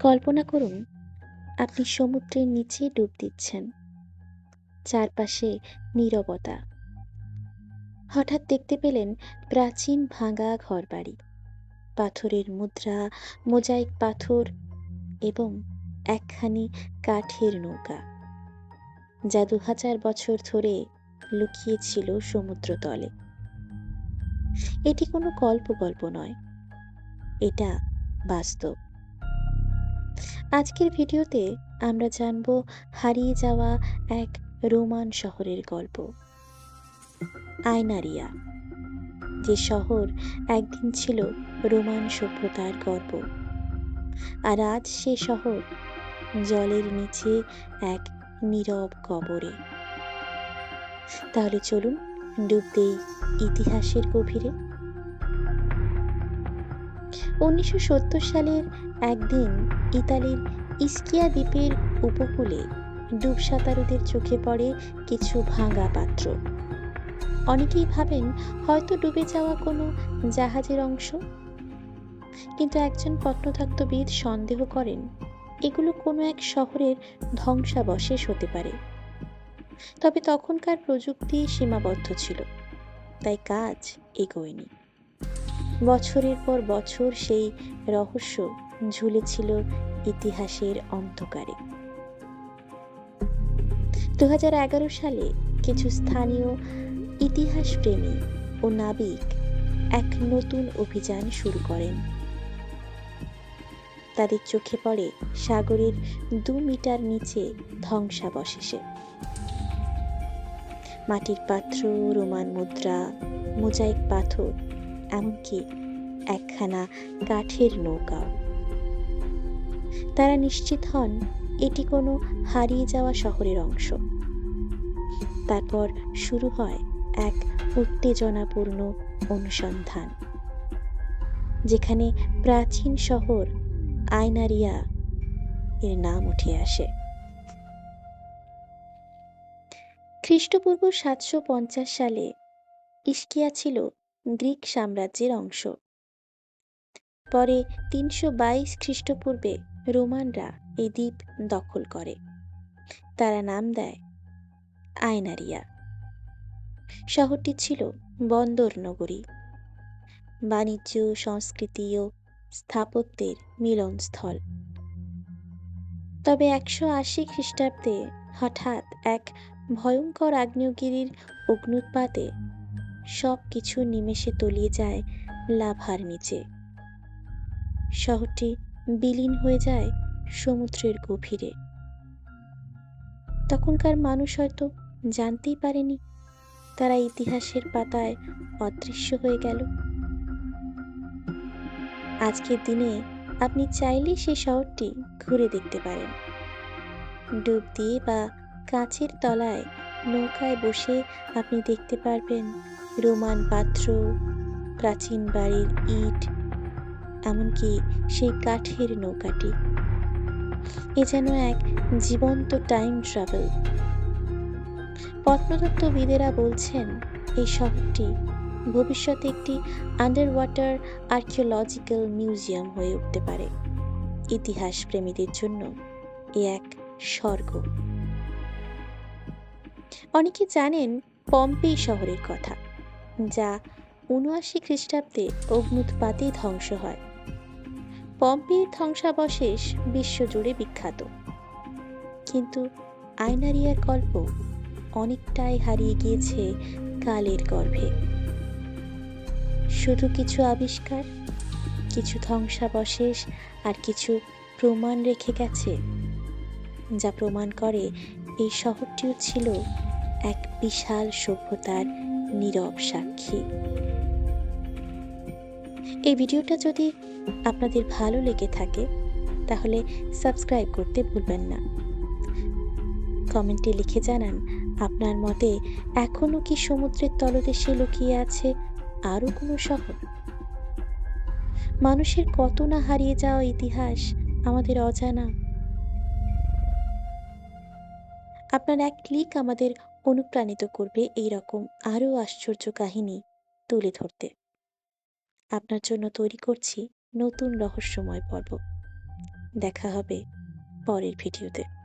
কল্পনা করুন, আপনি সমুদ্রের নিচে ডুব দিচ্ছেন। চারপাশে নীরবতা। হঠাৎ দেখতে পেলেন প্রাচীন ভাঙা ঘরবাড়ি। পাথরের মুদ্রা, মোজাইক পাথর এবং একখানি কাঠের নৌকা, যা দু হাজার বছর ধরে লুকিয়েছিল সমুদ্রতলে। এটি কোনো গল্প গল্প নয়, এটা বাস্তব। আজকের ভিডিওতে আমরা জানব হারিয়ে যাওয়া এক রোমান শহরের গল্প। আয়নারিয়া, যে শহর একদিন ছিল রোমান সভ্যতার গর্ব। আর আজ সে শহর জলের নিচে এক নীরব কবরে। তাহলে চলুন ডুব দেই ইতিহাসের গভীরে। উনিশশো সত্তর সালের একদিন ইতালির ইস্কিয়া দ্বীপের উপকূলে ডুব সাঁতারুদের চোখে পড়ে কিছু ভাঙা পাত্র। অনেকেই ভাবেন, হয়তো ডুবে যাওয়া কোনো জাহাজের অংশ? কিন্তু একজন প্রত্নতত্ত্ববিদ সন্দেহ করেন, এগুলো কোনো এক শহরের ধ্বংসাবশেষ হতে পারে। তবে তখনকার প্রযুক্তি সীমাবদ্ধ ছিল, তাই কাজ এগোয়নি। বছরের পর বছর সেই রহস্য ঝুলেছিল ইতিহাসের অন্ধকারে। দু হাজার এগারো সালে কিছু স্থানীয় ইতিহাসপ্রেমী ও নাবিক এক নতুন অভিযান শুরু করেন। তাদের চোখে পড়ে সাগরের দু মিটার নিচে ধ্বংসাবশেষে। মাটির পাত্র, রোমান মুদ্রা, মোজাইক পাথর, এমনকি একখানা কাঠের নৌকা তারা নিশ্চিত হন এটি কোনো হারিয়ে যাওয়া শহরের অংশ। তারপর শুরু হয় এক উত্তেজনাপূর্ণ অনুসন্ধান, যেখানে প্রাচীন শহর আয়নারিয়া এর নাম উঠে আসে। খ্রিস্টপূর্ব সাতশো পঞ্চাশ সালে ইস্কিয়া ছিল গ্রিক সাম্রাজ্যের অংশ। পরে তিনশো বাইশ খ্রিস্টপূর্বে রোমানরা এই দ্বীপ দখল করে। তারা নাম দেয় আয়নারিয়া। শহরটি ছিল বন্দর নগরী। বাণিজ্য, সংস্কৃতি ও স্থাপত্যের মিলনস্থল। তবে একশো আশি খ্রিস্টাব্দে হঠাৎ এক ভয়ঙ্কর আগ্নেয়গিরির অগ্নুৎপাতে সব কিছু নিমেষে তলিয়ে যায় লাভার নিচে। শহরটি বিলীন হয়ে যায় সমুদ্রের গভীরে। তখনকার মানুষ হয়তো জানতেই পারেনি, তারা ইতিহাসের পাতায় অদৃশ্য হয়ে গেল। আজকের দিনে আপনি চাইলেই সেই শহরটি ঘুরে দেখতে পারেন। ডুব দিয়ে বা কাঁচের তলায় নৌকায় বসে আপনি দেখতে পারবেন রোমান পাত্র, প্রাচীন বাড়ির ইট এমনকি সেই কাঠের নৌকাটি। এ যেন এক জীবন্ত টাইম ট্রাভেল প্রত্নতত্ত্ববিদেরা বলছেন, এই শহরটি ভবিষ্যতে একটি আন্ডার ওয়াটার আর্কিওলজিক্যাল মিউজিয়াম হয়ে উঠতে পারে। ইতিহাস প্রেমীদের জন্য এ এক স্বর্গ। অনেকে জানেন পম্পেই শহরের কথা, যা উনআশি খ্রিস্টাব্দে অগ্নুৎপাতে ধ্বংস হয়। পম্পের ধ্বংসাবশেষ বিশ্বজুড়ে বিখ্যাত। কিন্তু আয়নারিয়ার গল্প অনেকটাই হারিয়ে গিয়েছে কালের গর্ভে। শুধু কিছু আবিষ্কার, কিছু ধ্বংসাবশেষ আর কিছু প্রমাণ রেখে গেছে, যা প্রমাণ করে এই শহরটিও ছিল এক বিশাল সভ্যতার নীরব সাক্ষী। এই ভিডিওটা যদি আপনাদের ভালো লেগে থাকে, তাহলে সাবস্ক্রাইব করতে ভুলবেন না। কমেন্টে লিখে জানান, আপনার মতে এখনও কি সমুদ্রের তলদেশে লুকিয়ে আছে, আরও কোনো শহর? মানুষের কত না হারিয়ে যাওয়া ইতিহাস আমাদের অজানা। আপনার এক ক্লিক আমাদের অনুপ্রাণিত করবে এই রকম আরও আশ্চর্য কাহিনী তুলে ধরতে। আপনার জন্য তৈরি করছি নতুন রহস্যময় পর্ব। দেখা হবে পরের ভিডিওতে।